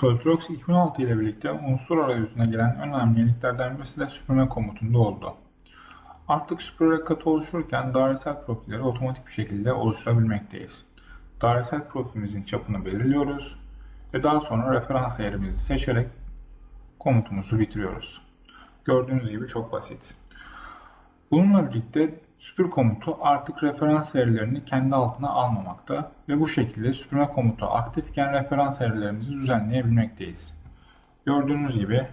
Soltrox 2016 ile birlikte unsur arayüzüne gelen önemli yeniliklerden birisi de süpürme komutunda oldu. Artık süpürerek katı oluşurken dairesel profilleri otomatik bir şekilde oluşturabilmekteyiz. Dairesel profilimizin çapını belirliyoruz ve daha sonra referans değerimizi seçerek komutumuzu bitiriyoruz. Gördüğünüz gibi çok basit. Bununla birlikte süpür komutu artık referans verilerini kendi altına almamakta ve bu şekilde süpürme komutu aktifken referans verilerimizi düzenleyebilmekteyiz. Gördüğünüz gibi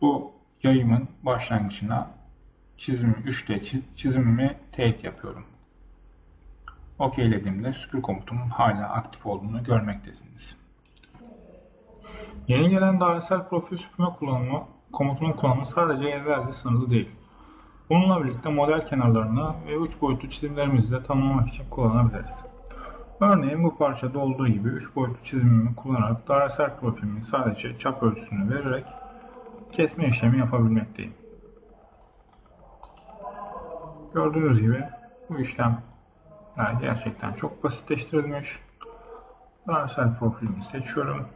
bu yayımın başlangıcına çizimi 3'te çizimimi teyit yapıyorum. OK'lediğimde süpür komutumun hala aktif olduğunu görmektesiniz. Yeni gelen dairesel profil süpürme kullanımı komutunun kullanımı sadece evvelde sınırlı değil. Bununla birlikte model kenarlarını ve uç boyutlu çizimlerimizi de tanımlamak için kullanabiliriz. Örneğin bu parçada olduğu gibi 3 boyutlu çizimimi kullanarak dairesel profilimi sadece çap ölçüsünü vererek kesme işlemi yapabilmekteyim. Gördüğünüz gibi bu işlem gerçekten çok basitleştirilmiş. Dairesel profilimi seçiyorum.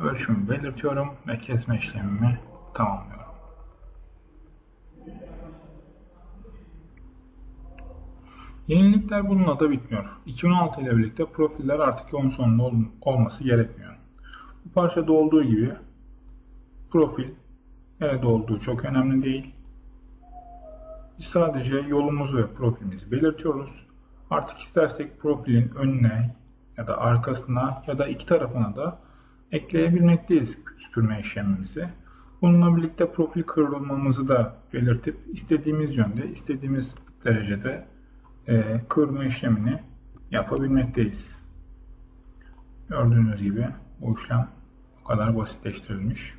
Ölçümü belirtiyorum ve kesme işlemimi tamamlıyorum. Yenilikler bununla da bitmiyor. 2016 ile birlikte profiller artık yoğun sonunda ol olması gerekmiyor. Bu parçada olduğu gibi profil nerede olduğu çok önemli değil. Biz sadece yolumuzu ve profilimizi belirtiyoruz. Artık istersek profilin önüne ya da arkasına ya da iki tarafına da ekleyebilmekteyiz süpürme işlemimizi. Bununla birlikte profil kırılmamızı da belirtip istediğimiz yönde, istediğimiz derecede e, kırma işlemini yapabilmekteyiz. Gördüğünüz gibi bu işlem o kadar basitleştirilmiş.